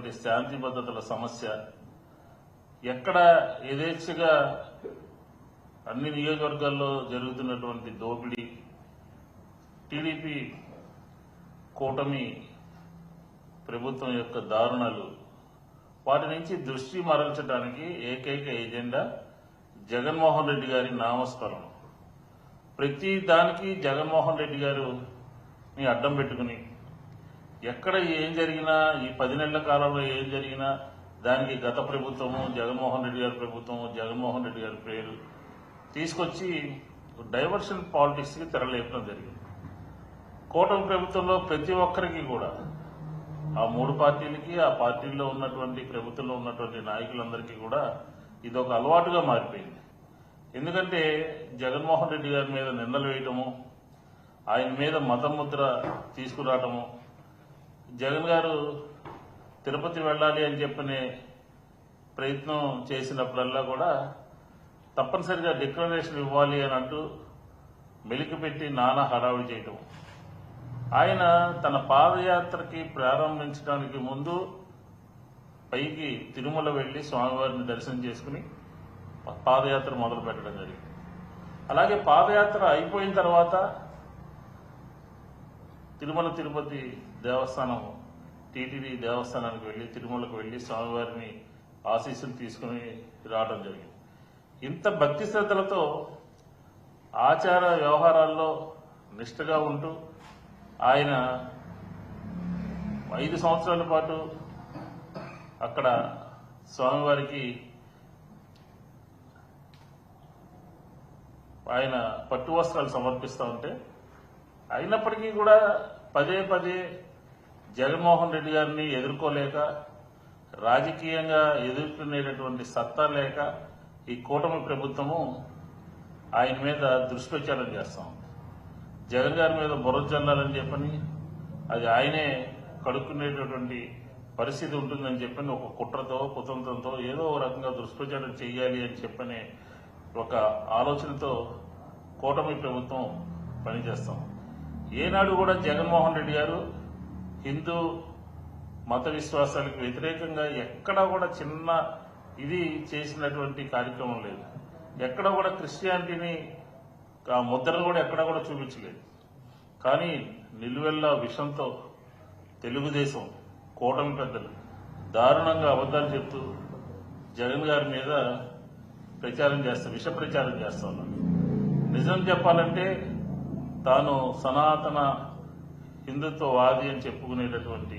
ఉన్నటువంటి శాంతి భద్రతల సమస్య ఎక్కడ యథేచ్ఛగా అన్ని నియోజకవర్గాల్లో జరుగుతున్నటువంటి దోపిడీ టీడీపీ కూటమి ప్రభుత్వం యొక్క దారుణాలు వాటి నుంచి దృష్టి మరల్చడానికి ఏకైక ఏజెండా జగన్మోహన్ రెడ్డి గారి నామస్మరణం. ప్రతి దానికి జగన్మోహన్ రెడ్డి గారు అడ్డం పెట్టుకుని ఎక్కడ ఏం జరిగినా ఈ పది నెలల కాలంలో ఏం జరిగినా దానికి గత ప్రభుత్వము జగన్మోహన్ రెడ్డి గారి ప్రభుత్వము జగన్మోహన్ రెడ్డి గారి పేరు తీసుకొచ్చి డైవర్షన్ పాలిటిక్స్కి తెరలేపడం జరిగింది. కూటమి ప్రభుత్వంలో ప్రతి ఒక్కరికి కూడా ఆ మూడు పార్టీలకి ఆ పార్టీల్లో ఉన్నటువంటి ప్రభుత్వంలో ఉన్నటువంటి నాయకులందరికీ కూడా ఇది ఒక అలవాటుగా మారిపోయింది. ఎందుకంటే జగన్మోహన్ రెడ్డి గారి మీద నిందలు వేయటము ఆయన మీద మతముద్ర తీసుకురావటము జగన్ గారు తిరుపతి వెళ్ళాలి అని చెప్పనే ప్రయత్నం చేసినప్పుడల్లా కూడా తప్పనిసరిగా డిక్లరేషన్ ఇవ్వాలి అని అంటూ మెలికిపెట్టి నానా హడావిడి చేయటం. ఆయన తన పాదయాత్రకి ప్రారంభించడానికి ముందు పైకి తిరుమల వెళ్ళి స్వామివారిని దర్శనం చేసుకుని పాదయాత్ర మొదలు పెట్టడం జరిగింది. అలాగే పాదయాత్ర అయిపోయిన తర్వాత తిరుమల తిరుపతి దేవస్థానం టీటీడీ దేవస్థానానికి వెళ్ళి తిరుమలకు వెళ్ళి స్వామివారిని ఆశీస్సులు తీసుకుని రావడం జరిగింది. ఇంత భక్తి శ్రద్ధలతో ఆచార వ్యవహారాల్లో నిష్ఠగా ఉంటూ ఆయన ఐదు సంవత్సరాల పాటు అక్కడ స్వామివారికి ఆయన పట్టు వస్త్రాలు సమర్పిస్తూ ఉంటే అయినప్పటికీ కూడా పదే పదే జగన్మోహన్ రెడ్డి గారిని ఎదుర్కోలేక రాజకీయంగా ఎదుర్కొనేటటువంటి సత్తా లేక ఈ కూటమి ప్రభుత్వము ఆయన మీద దుష్ప్రచారం చేస్తాం. జగన్ గారి మీద బుర్ర జల్లాలని చెప్పని అది ఆయనే కడుక్కునేటటువంటి పరిస్థితి ఉంటుందని చెప్పని ఒక కుట్రతో కుతంత్రంతో ఏదో ఒక రకంగా దుష్ప్రచారం చేయాలి అని చెప్పనే ఒక ఆలోచనతో కూటమి ప్రభుత్వం పనిచేస్తాం. ఏనాడు కూడా జగన్మోహన్ రెడ్డి గారు హిందూ మత విశ్వాసాలకు వ్యతిరేకంగా ఎక్కడా కూడా చిన్న ఇది చేసినటువంటి కార్యక్రమం లేదు. ఎక్కడ కూడా క్రిస్టియానిటీని ఆ ముద్రను కూడా ఎక్కడ కూడా చూపించలేదు. కానీ నిలువెల్లా విషంతో తెలుగుదేశం కూటమి పెద్దలు దారుణంగా అబద్ధాలు చెప్తూ జగన్ గారి మీద ప్రచారం చేస్తా విష ప్రచారం చేస్తా ఉన్నారు. నిజం చెప్పాలంటే తాను సనాతన హిందుత్వవాది అని చెప్పుకునేటటువంటి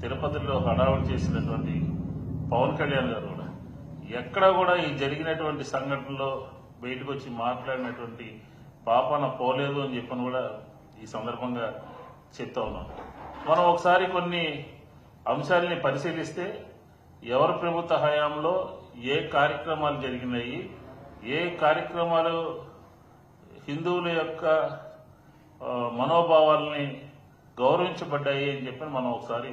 తిరుపతిలో హడావుడి చేసినటువంటి పవన్ కళ్యాణ్ గారు కూడా. ఎక్కడ కూడా ఈ జరిగినటువంటి సంఘటనలో బయటకు వచ్చి మాట్లాడినటువంటి పాపన పోలేదు అని చెప్పని కూడా ఈ సందర్భంగా చెప్తా ఉన్నాం. మనం ఒకసారి కొన్ని అంశాలని పరిశీలిస్తే ఎవరి ప్రభుత్వ హయాంలో ఏ కార్యక్రమాలు జరిగినాయి ఏ కార్యక్రమాలు హిందువుల యొక్క మనోభావాలని గౌరవించబడ్డాయి అని చెప్పి మనం ఒకసారి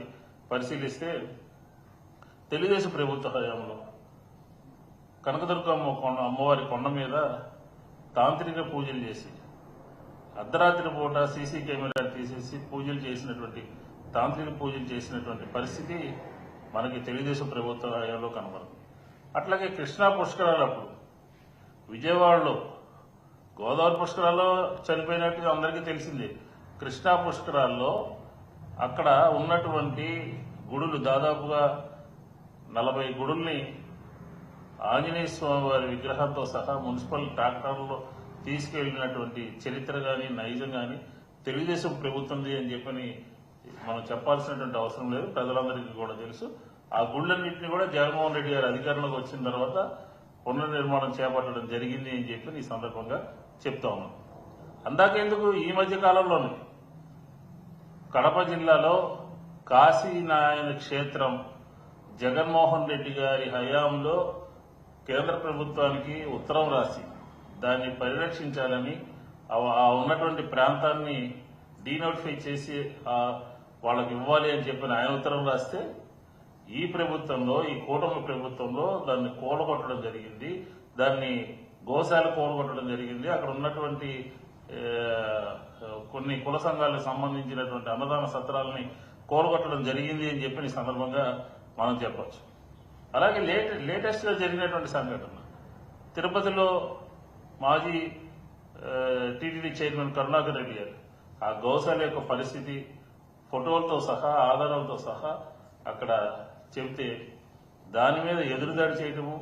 పరిశీలిస్తే తెలుగుదేశం ప్రభుత్వ హయాంలో కనకదుర్గమ్మ కొండ అమ్మవారి కొండ మీద తాంత్రిక పూజలు చేసి అర్ధరాత్రి పూట సీసీ కెమెరా తీసేసి పూజలు చేసినటువంటి తాంత్రిక పూజలు చేసినటువంటి పరిస్థితి మనకి తెలుగుదేశం ప్రభుత్వ హయాంలో కనబడుతుంది అట్లాగే కృష్ణా పుష్కరాలు అప్పుడు విజయవాడలో గోదావరి పుష్కరాల్లో చనిపోయినట్టుగా అందరికీ తెలిసిందే. కృష్ణా పుష్కరాల్లో అక్కడ ఉన్నటువంటి గుడులు దాదాపుగా నలభై గుడుల్ని ఆంజనేయ స్వామి వారి విగ్రహంతో సహా మున్సిపల్ ట్రాక్టర్లో తీసుకెళ్ళినటువంటి చరిత్ర కానీ నైజం కానీ తెలుగుదేశం ప్రభుత్వంది అని చెప్పని మనం చెప్పాల్సినటువంటి అవసరం లేదు. ప్రజలందరికీ కూడా తెలుసు. ఆ గుళ్ళన్నింటినీ కూడా జగన్మోహన్ రెడ్డి గారు అధికారంలోకి వచ్చిన తర్వాత పునర్నిర్మాణం చేపట్టడం జరిగింది అని చెప్పి ఈ సందర్భంగా చెప్తా ఉన్నాం అందాకెందుకు ఈ మధ్య కాలంలోనే? కడప జిల్లాలో కాశీనారాయణ క్షేత్రం జగన్మోహన్ రెడ్డి గారి హయాంలో కేంద్ర ప్రభుత్వానికి ఉత్తరం రాసి దాన్ని పరిరక్షించాలని ఆ- ఉన్నటువంటి ప్రాంతాన్ని డీనోటిఫై చేసి వాళ్ళకి ఇవ్వాలి అని చెప్పిన ఆయన ఉత్తరం రాస్తే ఈ ప్రభుత్వంలో ఈ కూటమి ప్రభుత్వంలో దాన్ని కూలగొట్టడం జరిగింది. దాన్ని గోశాల కూలగొట్టడం జరిగింది. అక్కడ ఉన్నటువంటి కొన్ని కుల సంఘాలకు సంబంధించినటువంటి అన్నదాన సత్రాలని కూలగొట్టడం జరిగింది అని చెప్పి ఈ సందర్భంగా మనం చెప్పచ్చు. అలాగే లేట లేటెస్ట్గా జరిగినటువంటి సంఘటన. తిరుపతిలో మాజీ టీటీడీ చైర్మన్ కరుణాకర్ రెడ్డి గారు ఆ గోశాల యొక్క పరిస్థితి ఫోటోలతో సహా ఆధారాలతో సహా అక్కడ చెబితే దాని మీద ఎదురుదాడి చేయటము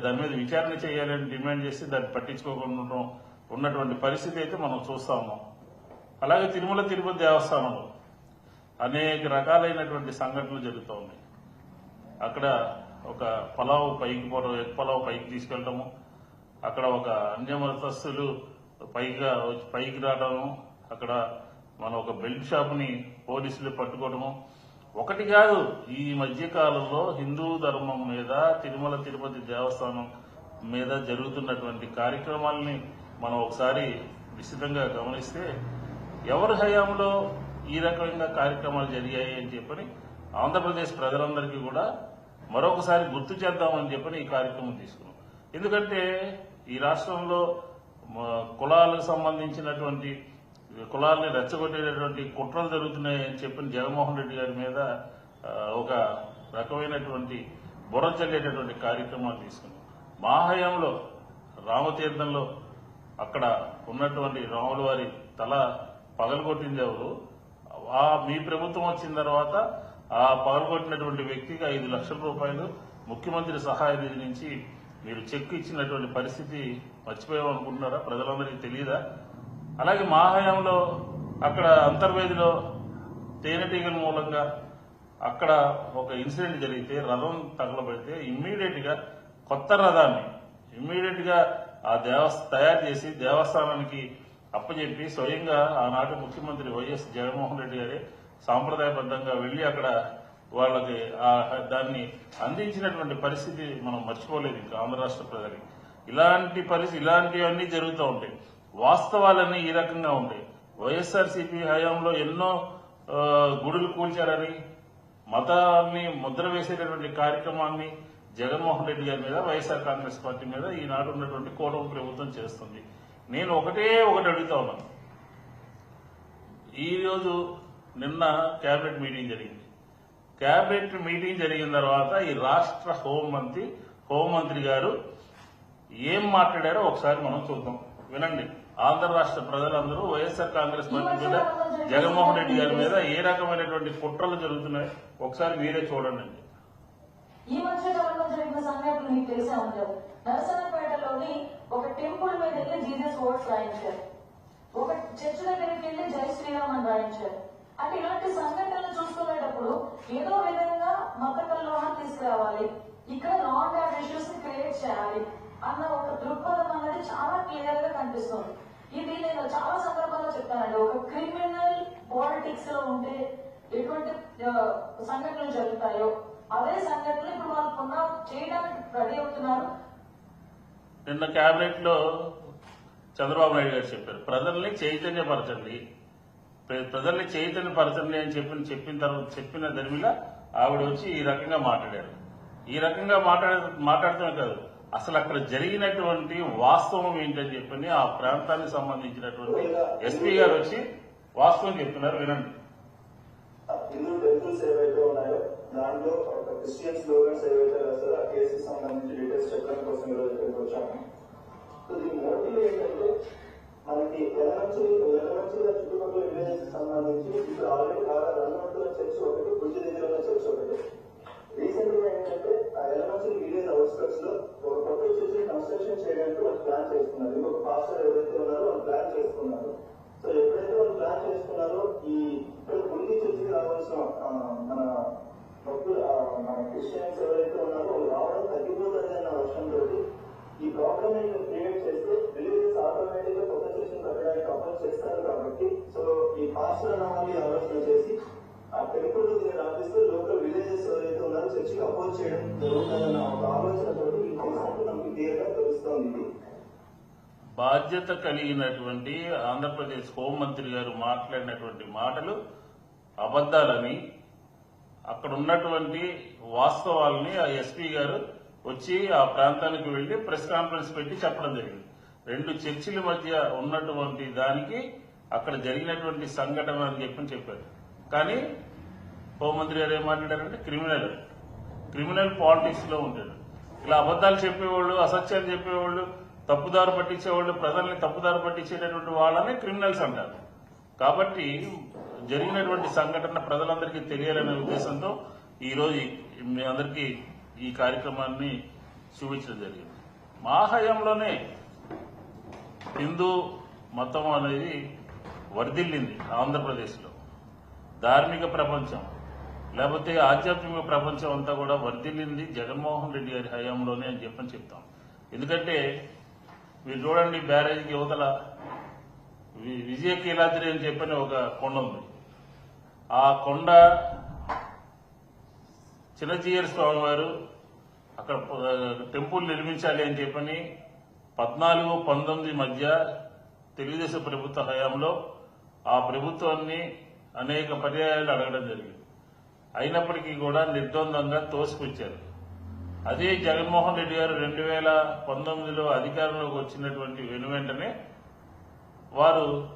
దాని మీద విచారణ చేయాలని డిమాండ్ చేసి దాన్ని పట్టించుకోకుండా ఉండటం ఉన్నటువంటి పరిస్థితి అయితే మనం చూస్తా ఉన్నాం. అలాగే తిరుమల తిరుపతి దేవస్థానంలో అనేక రకాలైనటువంటి సంఘటనలు జరుగుతూ ఉన్నాయి. అక్కడ ఒక పలావ్ పైకి పోవడం ఎగ్ పలావ్ పైకి తీసుకెళ్ళటము అక్కడ ఒక అన్యమతస్తులు పైగా పైకి రావడము అక్కడ మన ఒక బెల్ట్ షాప్ని పోలీసులు పట్టుకోవడము ఒకటి కాదు ఈ మధ్యకాలంలో హిందూ ధర్మం మీద తిరుమల తిరుపతి దేవస్థానం మీద జరుగుతున్నటువంటి కార్యక్రమాలని మనం ఒకసారి విస్తృతంగా గమనిస్తే ఎవరి హయాంలో ఈ రకమైన కార్యక్రమాలు జరిగాయి అని చెప్పని ఆంధ్రప్రదేశ్ ప్రజలందరికీ కూడా మరొకసారి గుర్తు చేద్దామని చెప్పని ఈ కార్యక్రమం తీసుకున్నాం. ఎందుకంటే ఈ రాష్ట్రంలో కులాలకు సంబంధించినటువంటి కులాలని రెచ్చగొట్టేటటువంటి కుట్రలు జరుగుతున్నాయని చెప్పిన జగన్మోహన్ రెడ్డి గారి మీద ఒక రకమైనటువంటి బుర్ర చల్లేటటువంటి కార్యక్రమాలు తీసుకున్నాం. మా హయాంలో రామతీర్థంలో అక్కడ ఉన్నటువంటి రాముల వారి తల పగలగొట్టింది ఎవరు? ఆ మీ ప్రభుత్వం వచ్చిన తర్వాత ఆ పగలగొట్టినటువంటి వ్యక్తికి ఐదు లక్షల రూపాయలు ముఖ్యమంత్రి సహాయ నిధి నుంచి మీరు చెక్ ఇచ్చినటువంటి పరిస్థితి మర్చిపోయామనుకుంటున్నారా? ప్రజలందరికీ తెలియదా అలాగే మా హయాంలో అక్కడ అంతర్వేదిలో తేనెటీగల మూలంగా అక్కడ ఒక ఇన్సిడెంట్ జరిగితే రథం తగలబడితే ఇమ్మీడియట్గా కొత్త రథాన్ని ఇమ్మీడియట్గా ఆ దేవస్థ తయారు చేసి దేవస్థానానికి అప్పచెప్పి స్వయంగా ఆనాటి ముఖ్యమంత్రి వైఎస్ జగన్మోహన్ రెడ్డి గారే సాంప్రదాయబద్ధంగా వెళ్ళి అక్కడ వాళ్ళకి ఆ దాన్ని అందించినటువంటి పరిస్థితి మనం మర్చిపోలేదు ఇంకా ఆంధ్ర రాష్ట్ర ప్రజలకి. ఇలాంటి పరిస్థితి ఇలాంటివన్నీ జరుగుతూ ఉంటాయి. వాస్తవాలన్నీ ఈ రకంగా ఉంటాయి వైఎస్ఆర్సీపీ హయాంలో ఎన్నో గుడులు కూల్చారని మతాన్ని ముద్ర వేసేటటువంటి కార్యక్రమాన్ని జగన్మోహన్ రెడ్డి గారి మీద వైఎస్ఆర్ కాంగ్రెస్ పార్టీ మీద ఈనాడు ఉన్నటువంటి కూటమి ప్రభుత్వం చేస్తుంది. నేను ఒకటే ఒకటి అడుగుతా ఉన్నాను. ఈరోజు నిన్న కేబినెట్ మీటింగ్ జరిగింది. కేబినెట్ మీటింగ్ జరిగిన తర్వాత ఈ రాష్ట్ర హోంమంత్రి హోంమంత్రి గారు ఏం మాట్లాడారో ఒకసారి మనం చూద్దాం. వినండి. ఆంధ్ర రాష్ట్ర ప్రజలందరూ వైఎస్ఆర్ కాంగ్రెస్ పార్టీ మీద జగన్మోహన్ రెడ్డి గారి మీద ఏ రకమైనటువంటి కుట్రలు జరుగుతున్నాయి? ఒకసారి మీరే చూడండి. అండి ఈ మధ్య కాలంలో జరిగిన సంఘటన మీకు తెలిసే ఉంటారు నరసన్నపేటలోని ఒక టెంపుల్ మీద వెళ్ళి జీసస్ ఓట్స్ రాయించారు. ఒక చర్చ్ దగ్గరికి వెళ్ళి జై శ్రీరామ్ అని రాయించారు. అంటే ఇలాంటి సంఘటనలు చూసుకునేటప్పుడు ఏదో విధంగా మత కల్లోహం తీసుకురావాలి. ఇక్కడ నాన్ అండ్ ఇష్యూస్ క్రియేట్ చేయాలి అన్న ఒక దృక్పథం అనేది చాలా క్లియర్గా కనిపిస్తుంది. ఇది నేను చాలా సందర్భాల్లో చెప్తానండి ఒక క్రిమినల్ పాలిటిక్స్లో ఉంటే ఎటువంటి సంఘటనలు జరుగుతాయో అదే సంఘటనలు ఇప్పుడు వాళ్ళు పునః చేయడానికి రెడీ అవుతున్నారు. నిన్న కేబినెట్లో చంద్రబాబు నాయుడు గారు చెప్పారు ప్రజల్ని చైతన్యపరచండి. ప్రజల్ని చైతన్యపరచండి అని చెప్పిన చెప్పిన తర్వాత చెప్పిన దరిమిలా ఆవిడ వచ్చి ఈ రకంగా మాట్లాడారు. ఈ రకంగా మాట్లాడే మాట్లాడటమే కాదు అసలు అక్కడ జరిగినటువంటి వాస్తవం ఏంటని చెప్పని ఆ ప్రాంతానికి సంబంధించినటువంటి ఎస్పీ గారు వచ్చి వాస్తవం చెప్తున్నారు వినండి. హిందూ టెంపుల్స్ ఏవైతే ఉన్నాయో దాంట్లో ఒక క్రిస్టియన్ స్లోగన్స్ ఏవైతే రాస్తారో ఆ కేసుకి సంబంధించి డీటెయిల్స్ చెప్పడం కోసం ఈరోజు ఇక్కడికి వచ్చాము. సో దీని మోటివ్ ఏంటంటే మనకి ఎలమంచి ఎలమంచి చుట్టుపక్కల విలేజెస్ సంబంధించి ఇప్పుడు ఆల్రెడీ బాగా చర్చ్ ఒకటి భుజ దగ్గర కన్స్ట్రక్షన్ చేయడానికి వాళ్ళు ప్లాన్ చేసుకున్నారు. ఇంకొక పాస్టర్ ఎవరైతే ఉన్నారో వాళ్ళు ప్లాన్ చేసుకున్నారు. సో ఎప్పుడైతే వాళ్ళు ప్లాన్ చేసుకున్నారో ఈ ఇక్కడ గుండి చర్చికి రావాల్సిన మన భక్తులు మన క్రిస్టియన్స్ ఎవరైతే ఉన్నారో వాళ్ళు రావడం తగ్గిపోతుంది అన్న వర్షంతో ఈ ప్రాబ్లమ్ క్రియేట్ చేస్తే రిలీజియస్ ఆటోమేటిక్గా కొత్త చర్చిని కట్టడానికి అప్రోచ్ చేస్తారు కాబట్టి సో ఈ పాస్టర్ అన్నవాళ్ళు ఆలోచన చేసి ఆ టెంపుల్ దీన్ని రాపిస్తూ లోకల్ విలేజెస్ ఎవరైతే ఉన్నారో చర్చికి అపోజ్ చేయడం జరుగుతుందన్న ఒక ఆలోచనతో బాధ్యత కలిగినటువంటి ఆంధ్రప్రదేశ్ హోంమంత్రి గారు మాట్లాడినటువంటి మాటలు అబద్దాలని అక్కడ ఉన్నటువంటి వాస్తవాలని ఆ ఎస్పీ గారు వచ్చి ఆ ప్రాంతానికి వెళ్ళి ప్రెస్ కాన్ఫరెన్స్ పెట్టి చెప్పడం జరిగింది. రెండు చర్చిల మధ్య ఉన్నటువంటి దానికి అక్కడ జరిగినటువంటి సంఘటన అని చెప్పని చెప్పారు. కానీ హోంమంత్రి గారు ఏం మాట్లాడారంటే క్రిమినల్ క్రిమినల్ పాలిటిక్స్లో ఉంటాడు. ఇలా అబద్ధాలు చెప్పేవాళ్ళు అసత్యాలు చెప్పేవాళ్ళు తప్పుదారు పట్టించేవాళ్ళు ప్రజల్ని తప్పుదారు పట్టించేటటువంటి వాళ్ళని క్రిమినల్స్ అంటారు. కాబట్టి జరిగినటువంటి సంఘటన ప్రజలందరికీ తెలియాలనే ఉద్దేశంతో ఈరోజు మీ అందరికీ ఈ కార్యక్రమాన్ని చూపించడం జరిగింది. మా హయాంలోనే హిందూ మతం అనేది వర్ధిల్లింది ఆంధ్రప్రదేశ్లో. ధార్మిక ప్రపంచం. లేకపోతే ఆధ్యాత్మిక ప్రపంచం అంతా కూడా వర్ధిల్లింది జగన్మోహన్ రెడ్డి గారి హయాంలోనే అని చెప్పని చెప్తాం. ఎందుకంటే మీరు చూడండి బ్యారేజ్కి యువతల విజయ కీలాద్రి అని చెప్పని ఒక కొండ ఉంది. ఆ కొండ చిన్నచీయర్ స్వామి వారు అక్కడ టెంపుల్ నిర్మించాలి అని చెప్పని పద్నాలుగు పంతొమ్మిది మధ్య తెలుగుదేశం ప్రభుత్వ హయాంలో ఆ ప్రభుత్వాన్ని అనేక పర్యాయాలు అడగడం జరిగింది. అయినప్పటికీ కూడా నిర్ద్వందంగా తోసుకొచ్చారు అదే జగన్మోహన్ రెడ్డి గారు రెండు వేల పంతొమ్మిదిలో అధికారంలోకి వచ్చినటువంటి వెను వెంటనే వారు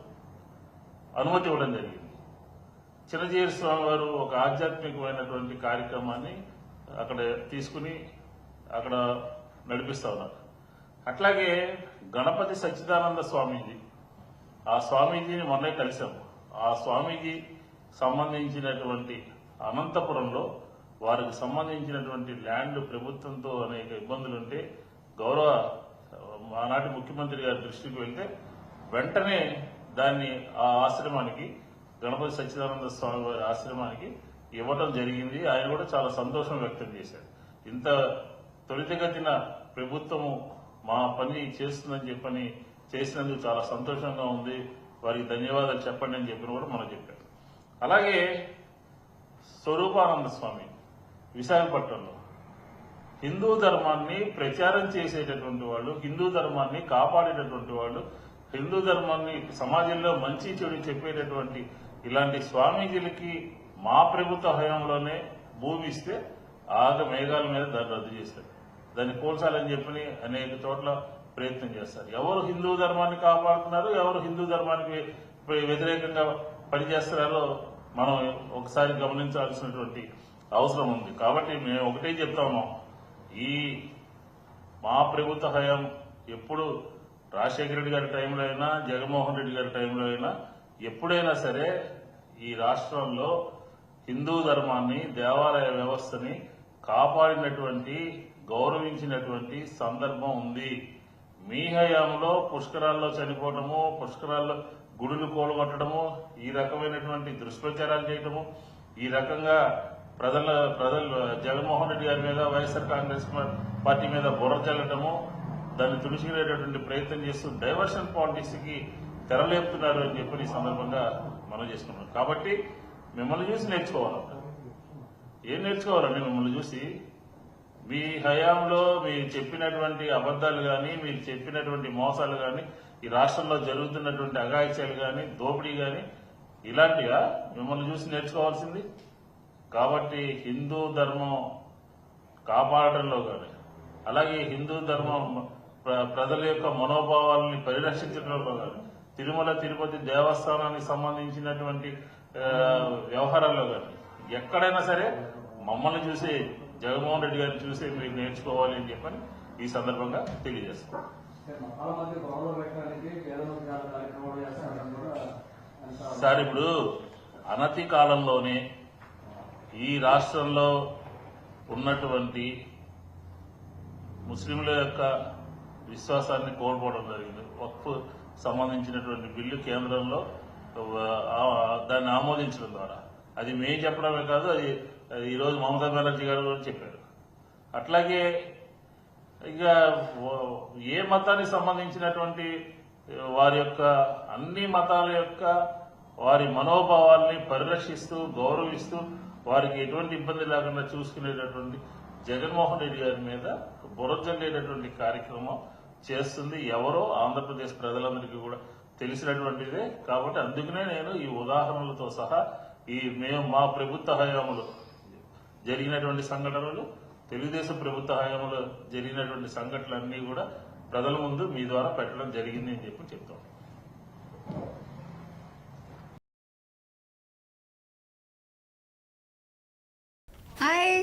అనుమతి ఇవ్వడం జరిగింది. చిరంజీవి స్వామి వారు ఒక ఆధ్యాత్మికమైనటువంటి కార్యక్రమాన్ని అక్కడ తీసుకుని అక్కడ నడిపిస్తా ఉన్నారు. అట్లాగే గణపతి సచ్చిదానంద స్వామీజీ ఆ స్వామీజీని మొన్నే కలిశాము. ఆ స్వామీజీ సంబంధించినటువంటి అనంతపురంలో వారికి సంబంధించినటువంటి ల్యాండ్ ప్రభుత్వంతో అనేక ఇబ్బందులుంటే గౌరవ ఆనాటి ముఖ్యమంత్రి గారి దృష్టికి వెళ్తే వెంటనే దాన్ని ఆ ఆశ్రమానికి గణపతి సచ్చిదానంద స్వామి వారి ఆశ్రమానికి ఇవ్వటం జరిగింది. ఆయన కూడా చాలా సంతోషం వ్యక్తం చేశారు. ఇంత త్వరితగతిన ప్రభుత్వము మా పని చేస్తుందని చెప్పని చేసినందుకు చాలా సంతోషంగా ఉంది. వారికి ధన్యవాదాలు చెప్పండి అని చెప్పిన కూడా మనం చెప్పారు అలాగే స్వరూపానంద స్వామి విశాఖపట్నంలో. హిందూ ధర్మాన్ని ప్రచారం చేసేటటువంటి వాళ్ళు హిందూ ధర్మాన్ని కాపాడేటటువంటి వాళ్ళు హిందూ ధర్మాన్ని సమాజంలో మంచి చెడు చెప్పేటటువంటి ఇలాంటి స్వామీజీలకి మా ప్రభుత్వ హయాంలోనే భూమి ఇస్తే ఆగ మేఘాల మీద దాన్ని రద్దు చేశారు. దాన్ని కోల్చాలని చెప్పని అనేక చోట్ల ప్రయత్నం చేస్తారు. ఎవరు హిందూ ధర్మాన్ని కాపాడుతున్నారు ఎవరు హిందూ ధర్మానికి వ్యతిరేకంగా పనిచేస్తున్నారో మనం ఒకసారి గమనించాల్సినటువంటి అవసరం ఉంది. కాబట్టి మేము ఒకటే చెప్తాము. ఈ మా ప్రభుత్వ హయాం ఎప్పుడు రాజశేఖర రెడ్డి గారి టైంలో అయినా జగన్మోహన్ రెడ్డి గారి టైంలో అయినా ఎప్పుడైనా సరే ఈ రాష్ట్రంలో హిందూ ధర్మాన్ని దేవాలయ వ్యవస్థని కాపాడినటువంటి గౌరవించినటువంటి సందర్భం ఉంది. మీ హయాంలో పుష్కరాల్లో చనిపోవటము పుష్కరాల్లో గుడులు కూలగొట్టడము ఈ రకమైనటువంటి దుష్ప్రచారాలు చేయటము ఈ రకంగా ప్రజల ప్రజలు జగన్మోహన్ రెడ్డి గారి మీద వైఎస్ఆర్ కాంగ్రెస్ పార్టీ మీద బుర్ర చల్లటము దాన్ని తుడిచివేటటువంటి ప్రయత్నం చేస్తూ డైవర్షన్ పాలిటిక్స్ తెరలేపుతున్నారు అని చెప్పి ఈ సందర్భంగా మనం చేసుకున్నాం కాబట్టి మిమ్మల్ని చూసి నేర్చుకోవాలి. ఏం నేర్చుకోవాలండి మిమ్మల్ని చూసి మీ హయాంలో మీరు చెప్పినటువంటి అబద్ధాలు కానీ మీరు చెప్పినటువంటి మోసాలు కానీ ఈ రాష్ట్రంలో జరుగుతున్నటువంటి అఘాయిత్యాలు కానీ దోపిడీ కానీ ఇలాంటివా మిమ్మల్ని చూసి నేర్చుకోవాల్సింది? కాబట్టి హిందూ ధర్మం కాపాడటంలో కానీ అలాగే హిందూ ధర్మం ప్ర- ప్రజల యొక్క మనోభావాలని పరిరక్షించడంలో కానీ తిరుమల తిరుపతి దేవస్థానానికి సంబంధించినటువంటి వ్యవహారాల్లో కానీ ఎక్కడైనా సరే మమ్మల్ని చూసి జగన్మోహన్ రెడ్డి గారిని చూసి మీరు నేర్చుకోవాలి అని చెప్పని ఈ సందర్భంగా తెలియజేస్తాం సార్ ఇప్పుడు అనతి కాలంలోనే ఈ రాష్ట్రంలో ఉన్నటువంటి ముస్లింల యొక్క విశ్వాసాన్ని కోల్పోవడం జరిగింది. వక్ఫ్ సంబంధించినటువంటి బిల్లు కేంద్రంలో దాన్ని ఆమోదించడం ద్వారా. అది మేము చెప్పడమే కాదు అది అది ఈరోజు మమతా బెనర్జీ గారు కూడా చెప్పారు. అట్లాగే ఇక ఏ మతానికి సంబంధించినటువంటి వారి యొక్క అన్ని మతాల యొక్క వారి మనోభావాల్ని పరిరక్షిస్తూ గౌరవిస్తూ వారికి ఎటువంటి ఇబ్బంది లేకుండా చూసుకునేటటువంటి జగన్మోహన్ రెడ్డి గారి మీద బురజల్లేటటువంటి కార్యక్రమం చేస్తుంది. ఎవరో ఆంధ్రప్రదేశ్ ప్రజలందరికీ కూడా తెలిసినటువంటిదే. కాబట్టి అందుకనే నేను ఈ ఉదాహరణలతో సహా ఈ మేము మా ప్రభుత్వ హయాంలో జరిగినటువంటి సంఘటనలు తెలుగుదేశం ప్రభుత్వ హయాంలో జరిగినటువంటి సంఘటనలన్నీ కూడా ప్రజల ముందు మీ ద్వారా పెట్టడం జరిగింది అని చెప్పి చెప్తాం.